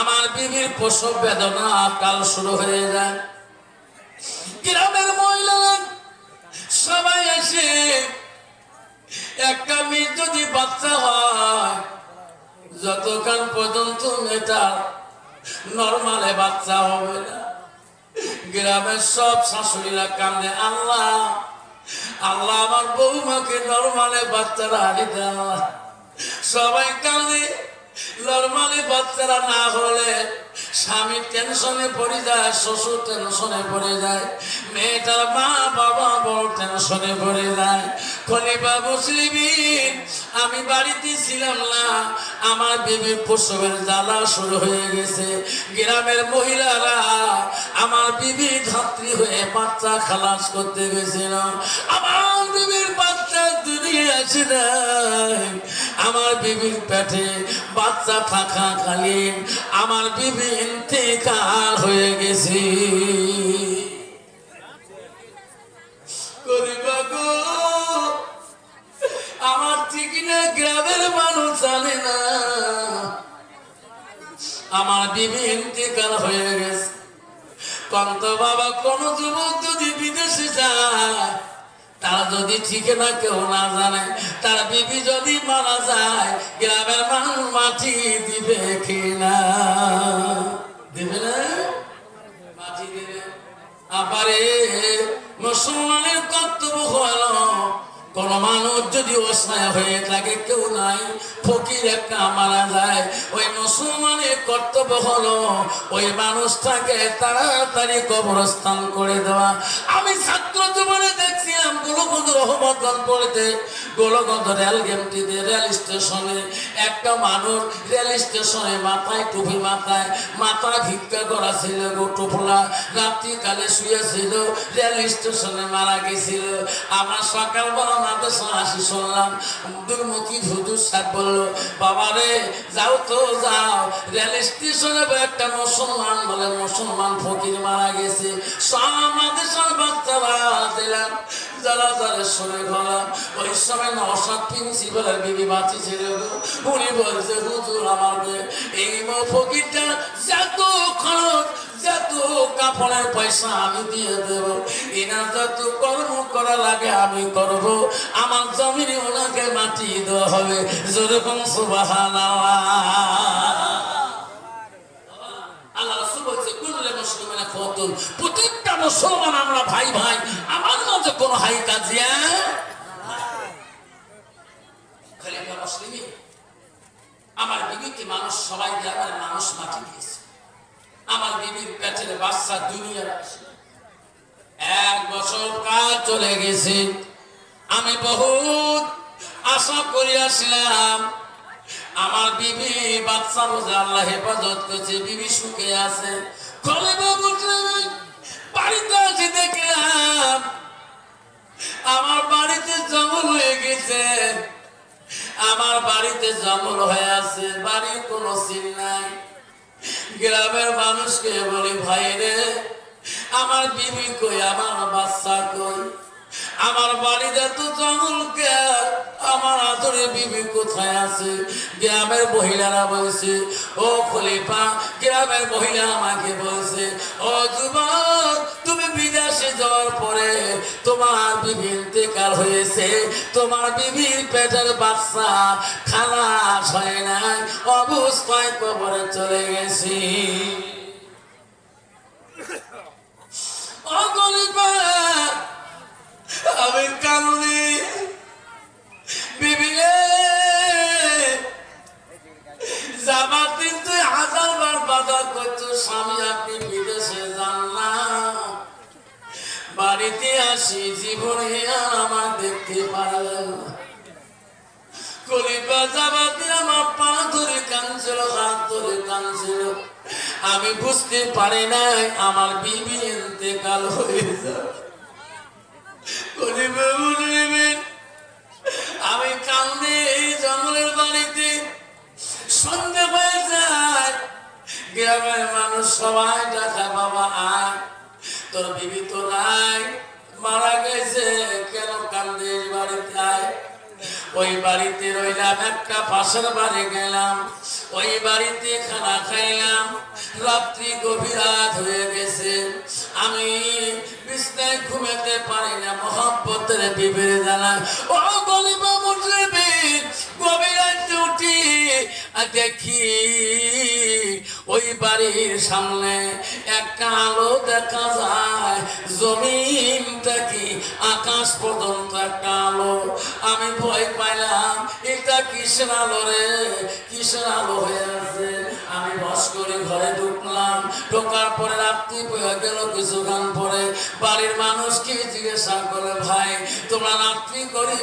আমার বিবির প্রসব বেদনা কাল শুরু হয়ে যায়। গ্রামের মহিলারা সবাই এসে, একটা মেয়ে যদি বাচ্চা হয়, যতক্ষণ পর্যন্ত মেয়েটা নর্মালে বাচ্চা হবে না। গ্রামের সব শাশুড়িরা কান্দে আল্লাহ আল্লাহ আমার বৌমাকে নর্মালে বাচ্চারা হারি দেওয়া সবাই কান্দে নর্মালি বাচ্চারা না হলে স্বামী টেনশনে পড়ে যায়, শ্বশুর টেনশনে পড়ে যায়, মেয়েটার মা বাবা বড় টেনশনে পড়ে যায়। খলিফা মুসলিমিন আমি বাড়িতে ছিলাম না, আমার বিবির প্রসবের জ্বালা শুরু হয়ে গেছে। গ্রামের মহিলারা আমার বিবি ধাত্রী হয়ে বাচ্চা খালাস করতে গেছিল। আমার বিবির বাচ্চা দুনিয়া নাই। আমার বিবির পেটে বাচ্চা থাকাকালীন আমার বিবি ইন্তেকাল হয়ে গেছে। আমার ঠিক না, গ্রামের মানুষ জানে না। আমার বিবি ইন্তেকাল হয়ে গেছে। কন্ত বাবা, কোন যুবক যদি বিদেশে যায় তারা যদি ঠিকানা কেউ না জানে, তার বিবি যদি মারা যায়, গ্রামের মানুষ মাটি দিবে কিনা? দিবে না? মাটি দিবে। আবারে মুসলমানের কর্তব্য হলো, কোন মানুষ যদি অসহায় হয়ে থাকে, কেউ নাই, ফকির একটা মারা যায়। ওই মুসলমানের কর্তব্য হলো, ওই মানুষটাকে তাড়াতাড়ি কবরস্থান করে দেওয়া। আমি ছাত্র গোলগঞ্জ রহমতগঞ্জ পড়েতে গোলগঞ্জ রেল গেমটিতে রেল স্টেশনে একটা মানুষ রেল স্টেশনে মাথায় টুপি মাথায় মাথা ভিক্ষা করা ছিল গো রাত্রিকালে শুয়েছিল, রেল স্টেশনে মারা গেছিল। আমার সকালবেলা মাদ্রাসা আসি শুনলাম দুর্মুখী হুজুর সাহেব বলল, বাবা রে, যাও তো, যাও। রেল স্টেশনে একটা মুসলমান বলে মুসলমান ফকির মারা গেছে। সব মাদ্রাসার বাচ্চারা দিলাম। যারা যারা শুনে গেলাম, ওই সময় নসাদ প্রিন্সিপালের বিবি বাঁচি ছিল। উনি বলছে, হুজুর আমাকে এই যত খরচ যত কাপড়ের পয়সা আমি দিয়ে দেব। এনার যত কর্ম করা লাগে, আমি করব। আমার জমিনে ওনাকে মাটি দেওয়া হবে। যেরকম সুবাহ আল্লাহ রাসূল বলছে কুল্লে মুসলিমিনা ফাতুল প্রত্যেকটা মুসলমান আমরা ভাই ভাই আমার মাঝে কোনো হাই কাজিয়া খলিফা মুসলিমিন আমার বিবিকে মানুষ সবাই গ্রামের মানুষ মাটি দিয়েছে আমার বিবির পেটের বাচ্চা দুনিয়ার আসে এক বছর কাজ চলে গেছে আমি বহুত আশা করি আসলাম। আমার বিবি বাচ্চা বোঝে আল্লাহ হেফাজত করছে, বিবি সুখে আছে। বাড়িতে আছে দেখলাম। আমার বাড়িতে জঙ্গল হয়ে গেছে। আমার বাড়িতে জঙ্গল হয়ে আছে, বাড়ির কোনো সিন নাই। গ্রামের মানুষকে বলি ভাই রে আমার বিবি কই? আমার বাচ্চা কই? আমার বাড়িতে তো কে? আমার আদরে বিবি কোথায় আছে? গ্রামের মহিলারা বলছে ও খলিফা গ্রামের মহিলা আমাকে বলছে ও যুবক তুমি বিদেশে যাওয়ার পরে তোমার বিবি ইন্তেকাল হয়েছে তোমার বিবির পেটের বাচ্চা খালাস হয় নাই অবস্থায় কবরে চলে গেছি। ও খলিফা কলিপা যাবার আমার পা ধরে কানছিল হাত ধরে কানছিল আমি বুঝতে পারি নাই, আমার বিবি ইন্তেকাল হয়ে যাবে। আমি কান্দে এই জঙ্গলের বাড়িতে। সন্ধে হয়ে যায়, গ্রামের মানুষ সবাই ডাকা, বাবা, আয়, তোর বিবি তো নাই, মারা গেছে, কেন কান্দে বাড়িতে? আয়। ওই বাড়িতে রইলাম, একটা পাশের বাড়ি গেলাম। ওই বাড়িতে খানা খাইলাম। রাত্রি গভীর রাত হয়ে গেছে। আমি বিছনায় ঘুমাতে পারি না, মহাব্বতের বিবেরে জানা ও গলিবা মুসলিম গভীর রাতে উঠি দেখি ওই বাড়ির সামনে একটা আলো দেখা যায়। জমিন থেকে আকাশ পর্যন্ত একটা আলো। আমি ভয় পাইলাম, এটা কৃষ্ণ আলো রে? কিসের আলো হয়ে আছে? করে ঘরে ঢুকলাম। ঢোকার পরে রাত্রি গেল কিছুক্ষণ পরে বাড়ির মানুষকে জিজ্ঞাসা করে ভাই, তোমরা রাত্রি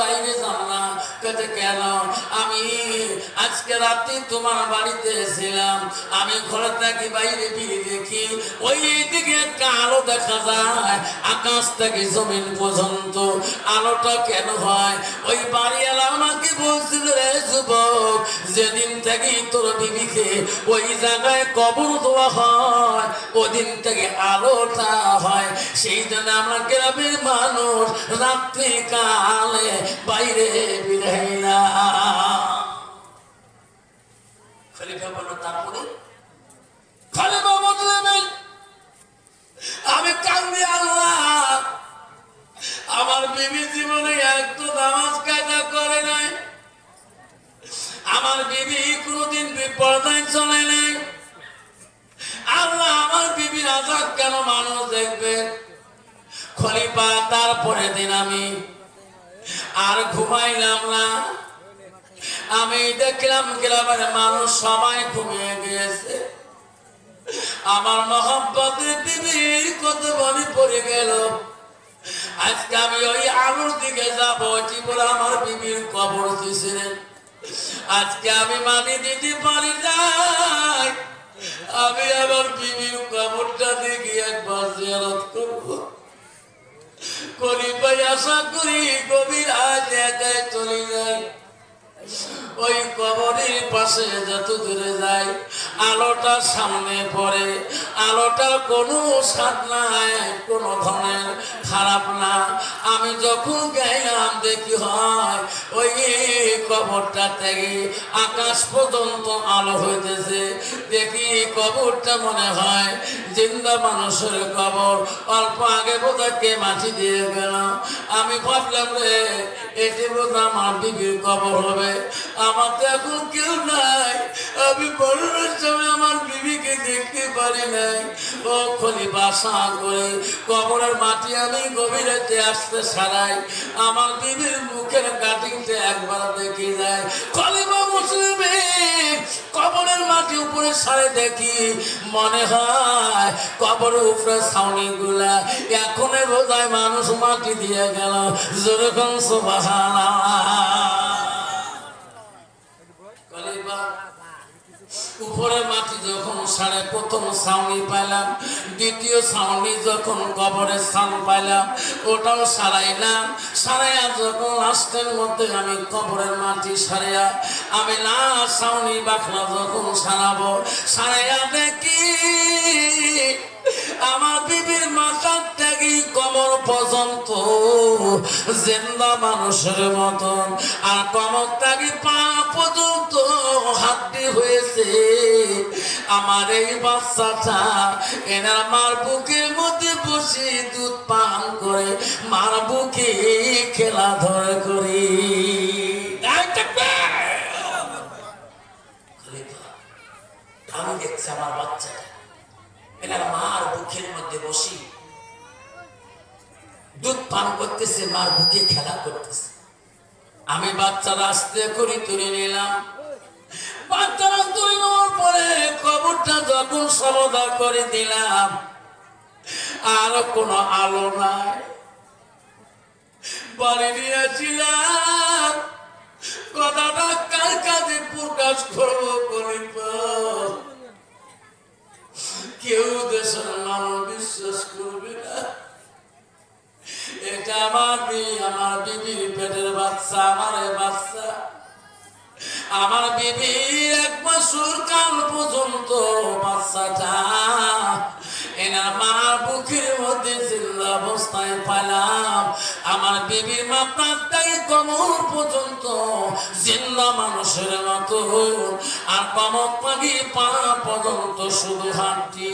বাইরে যাও না। কেটে কেন? আমি আজকে রাত্রি তোমার বাড়িতে ছিলাম আমি ঘরে থাকি, বাইরে ফিরে দেখি। ওই দিকে একটা আলো দেখা যায়, আকাশ থেকে জমিন পর্যন্ত। আলোটা কেন হয়? ওই বাড়িওয়ালা আমাকে বলছিল যেদিন থেকে তোর বিবিকে ওই জায়গায় কবর দেওয়া হয়, ওদিন থেকে আলোটা হয়। সেই জন্য আমরা গ্রামের মানুষ রাত্রি কালে বাইরে বিরাই আমার বিবি জীবনে একটু নামাজ কায়দা করে নাই। আমার বিবি কোনোদিন বিপর্দায় চলে নাই। আল্লাহ আমার বিবির আজাদ কেন মানুষ দেখবে? খলিফা তারপরে দিন আমি আর ঘুমাইলাম না। আমি দেখলাম গ্রামের মানুষ সবাই ঘুমিয়ে গিয়েছে। আমার মহব্বতের বিবির কত মনে পড়ে গেল। আজকে আমি ওই আলুর দিকে যাব বলে আমার বিবির কবর দিয়েছিলেন। আজকে আমি মানি দিতে পারি নাই আমি আমার বিবির কবরটা দেখি একবার জিয়ারত করব। করি ভাই, আশা করি গভীর আজ একাই চলে যায় ওই কবরের পাশে আলোটা সামনে পড়ে। কোনো নাই, কোনো খারাপ না। আমি যখন গেলাম, দেখি হয়, ওই কবরটা থেকে আকাশ পর্যন্ত আলো হইতেছে। দেখি কবরটা মনে হয় জিন্দা মানুষের কবর। অল্প আগে বোধহয় মাটি দিয়ে গেল। আমি ভাবলাম রে, এটি বোধ আমার বিবির কবর হবে। আমার তো এখন কেউ নাই। আমি সময় আমার বিবিকে দেখতে পারি নাই। বাসা করে কবরের মাটি আমি গভীরেতে আসতে সারাই আমার বিবির মুখের একবার দেখি মুসলিমে কবরের মাটি উপরে সারে দেখি মনে হয় কবরের উপরে ছাউনি গুলা। এখন বোধহয় মানুষ মাটি দিয়ে গেল। যেরকম সুবাহানা উপরের মাটি সাড়ে প্রথম সাউনি পাইলাম, দ্বিতীয় ছাউনি যখন কবরের স্থান পাইলাম, ওটাও সারাইলাম। সারাইয়া যখন লাস্টের মধ্যে আমি কবরের মাটি সারাইয়া, আমি না সাউনি বাখলা যখন সারাবো, সারাইয়া দেখি আমার বিবির মাথার থেকে কমর পর্যন্ত। জেন্দা মানুষের মতন, আর কমর থেকে পা পর্যন্ত হাড্ডি হয়েছে। আমার এই বাচ্চাটা এনার মার বুকের মধ্যে বসে দুধ পান করে মার বুকে খেলাধরা করি। আমি দেখছি আমার বাচ্চাটা। এনার মার বুকের মধ্যে বসি দুধ পান করতেছে মার বুকে খেলা করতেছে। আমি বাচ্চারা আস্তে করে তুলে নিলাম। বাচ্চারা তুলে নেওয়ার পরে কবরটা যখন সমাধা করে দিলাম, আর কোনো আলো নাই। বাড়ি নিয়েছিলাম। কথাটা কার কাছে প্রকাশ করব করিবা কেউ দেশের মানুষ বিশ্বাস করবে না। এটা আমার মেয়ে, আমার বিবির পেটের বাচ্চা আমার বাচ্চা। আমার বিবি এক বছর কাল পর্যন্ত বাচ্চাটা এনার মার বুকের মধ্যে জিল্লা অবস্থায় পাইলাম আমার বিবির মা প্রান্তাই কমর পর্যন্ত জিন্দা মানুষের মতো আর কমর পাগি পা পর্যন্ত শুধু হাঁটি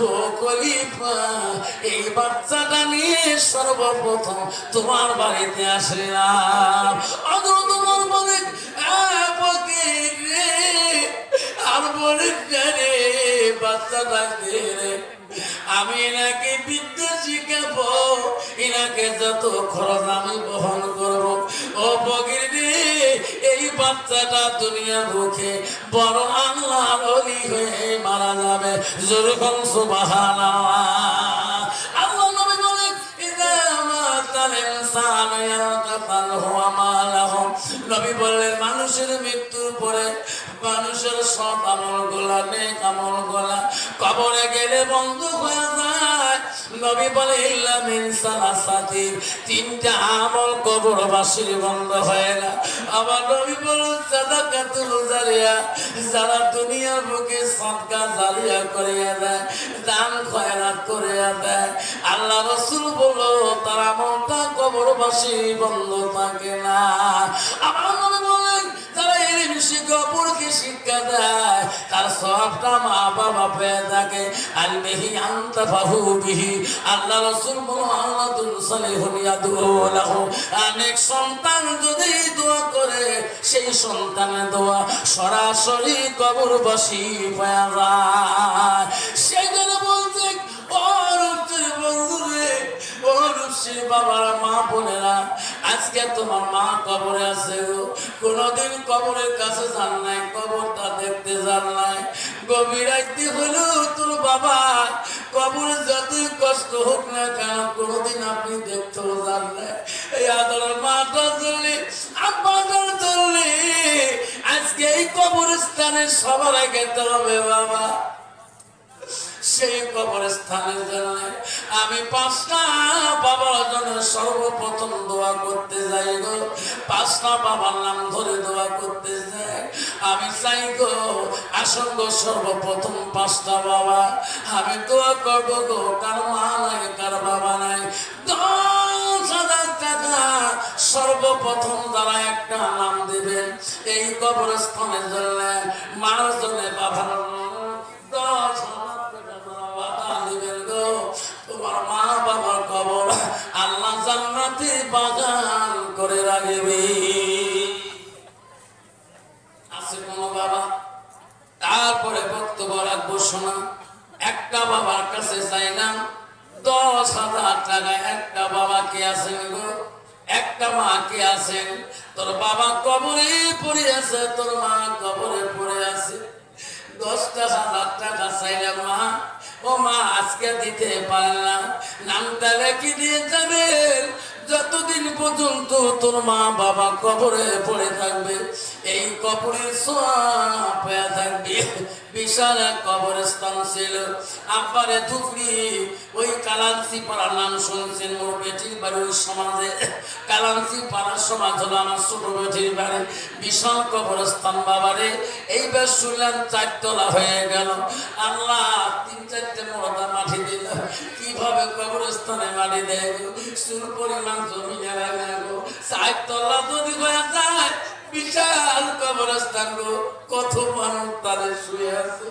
ও কলিপা এই বাচ্চাটা নিয়ে সর্বপ্রথম তোমার বাড়িতে আসলাম অত তোমার "আহ, আমি এনাকে বিদ্যা শিখাবো এনাকে যত খরচ আমি বহন করব। ও বগির রে, এই বাচ্চাটা দুনিয়া মুখে বড় আল্লাহর অলি হয়ে মারা যাবে। যেরকম সুবহানাল্লাহ। মানুষের মৃত্যুর পরে মানুষের সব আমল গোলা নেক আমল গোলা কবরে গেলে বন্ধ হয়ে যায়। নবী বলে তিনটা আমল কবরবাসীর বন্ধ হয় না। আবার নবী বলে, সাদাকাতুল জারিয়া। যারা দুনিয়ার বুকে সদকা জারিয়া করিয়া দেয়, দান খয়রাত করিয়া দেয়। আল্লাহ রসুল বলো তার আমলটা কবরবাসী বন্ধ থাকে না। আমার অপরকে শিক্ষা দেয়, তার সবটা মা বাবা পেয়ে থাকে। আলমিহি আন্তা ফাহু বিহি, আল্লাহ রসুল আল্লাহ ইয়াদুলাহু অনেক সন্তান যদি দোয়া করে, সেই সন্তানের দোয়া সরাসরি কবরবাসী পাওয়া যায়। সেই জন্য বলছে রূপসীর বন্ধুরে, ও রূপসীর বাবার মা বোনেরা আজকে তোমার মা কবরে আছে গো। কোনোদিন কবরের কাছে যান নাই, কবরটা দেখতে যান নাই। গভীর রাইতে হলো তোর বাবা। কবরে যতই কষ্ট হোক না কেন, কোনোদিন আপনি দেখতেও যান নাই। এই আদরের মাটা চললে আব্বাটা চললে আজকে এই কবরস্থানে সবার আগে হবে বাবা। সেই কবরস্থানের জন্য আমি পাঁচটা বাবার জন্য সর্বপ্রথম দোয়া করতে যাই গো। পাঁচটা বাবার নাম ধরে দোয়া করতে যাই। আমি চাই গো আসঙ্গ সর্বপ্রথম পাঁচটা বাবা। আমি দোয়া করব গো, কার মা নাই, কার বাবা নাই। দশ সর্বপ্রথম যারা একটা নাম দেবেন, এই কবরস্থানের জন্য, মার জন্য বাবার দশ তোমার মা বাবার কবর আল্লাহ জান্নাতে বাগান করে রাখবে। আছে কোন বাবা? তারপরে বক্তব্য রাখব, শোনা। একটা বাবার কাছে চাই না দশ হাজার টাকা একটা বাবা কে আছেন গো? একটা মা কে আছেন? তোর বাবা কবরে পড়ে আছে, তোর মা কবরে পড়ে আছে। দশটা হাজার টাকা চাইলাম, মা। ও মা, আজকে দিতে পারলাম। নামটা রেখে দিয়ে যাবেন। যতদিন পর্যন্ত তোর মা বাবা কবরে পড়ে থাকবে এই কবরের বিশাল এক কবরস্থান ছিল। আব্বারে ধুকরি ওই কালান্সি পাড়ার নাম শুনছেন মোর বেটির বাড়ি, ওই সমাজে। কালান্সি পাড়ার সমাজ হলো আমার ছোট বেটির বাড়ি। বিশাল কবরস্থান বাবারে, এইবার শুনলাম চারতলা হয়ে গেল। আল্লাহ তিন চারটে মোড়া মাটি দিল। কীভাবে কবরস্থানে মাটি দেয়? সুর পরিমাণ জমি জায়গা গো? চারতলা যদি হয়ে বিশাল কবরস্থান কত মানুষ তাদের শুয়ে আছে।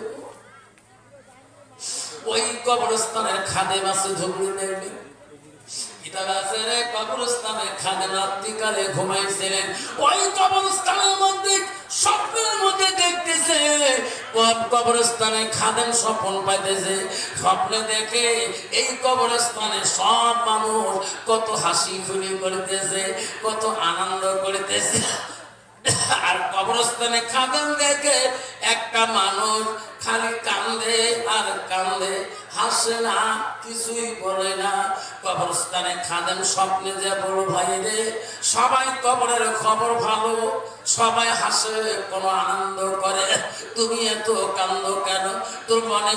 ওই কবরস্থানের কবরস্থানে খাদে স্বপ্নের মধ্যে দেখতেছে পাইতেছে। স্বপ্নে দেখে এই কবরস্থানে সব মানুষ কত হাসি খুলি করতেছে, কত আনন্দ করতেছে। আর কবরস্থানে খাদেন দেখে একটা মানুষ খালি কান্দে আর কান্দে, হাসে না, কিছুই বলে না। কবরস্থানে খাদেন স্বপ্নে যে, বড় ভাই রে, সবাই কবরের খবর ভালো, সবাই হাসে, কোনো আনন্দ করে। তুমি এত কান্দ কেন? তোর মনে